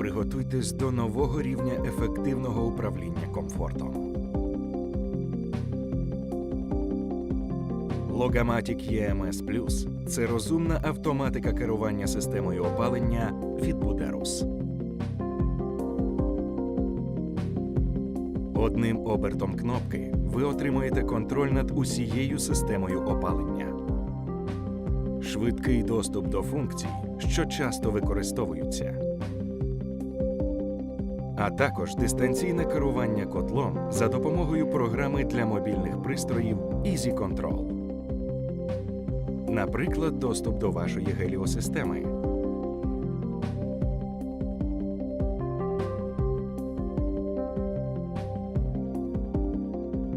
Приготуйтесь до нового рівня ефективного управління комфортом. Logamatic EMS Plus – це розумна автоматика керування системою опалення від Buderus. Одним обертом кнопки ви отримуєте контроль над усією системою опалення. Швидкий доступ до функцій, що часто використовуються. А також дистанційне керування котлом за допомогою програми для мобільних пристроїв Easy Control. Наприклад, доступ до вашої геліосистеми.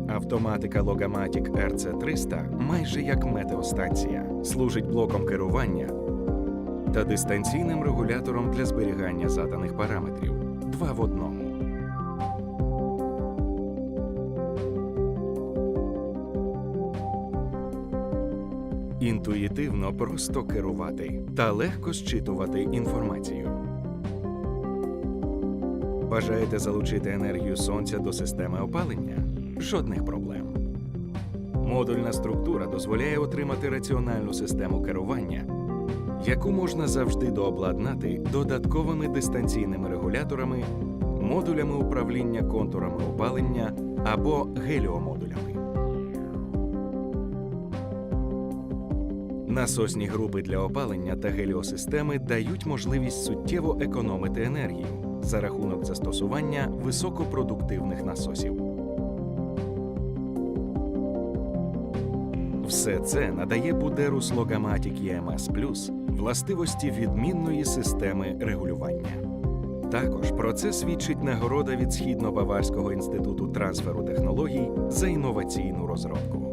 Автоматика Logamatic RC300 майже як метеостанція, служить блоком керування та дистанційним регулятором для зберігання заданих параметрів. Два в одному. Інтуїтивно просто керувати та легко зчитувати інформацію. Бажаєте залучити енергію сонця до системи опалення? Жодних проблем. Модульна структура дозволяє отримати раціональну систему керування, яку можна завжди дообладнати додатковими дистанційними регуляторами, модулями управління контурами опалення або геліомодулями. Насосні групи для опалення та геліосистеми дають можливість суттєво економити енергію за рахунок застосування високопродуктивних насосів. Все це надає Будеру Logamatic EMS Plus властивості відмінної системи регулювання. Також про це свідчить нагорода від Східно-Баварського інституту трансферу технологій за інноваційну розробку.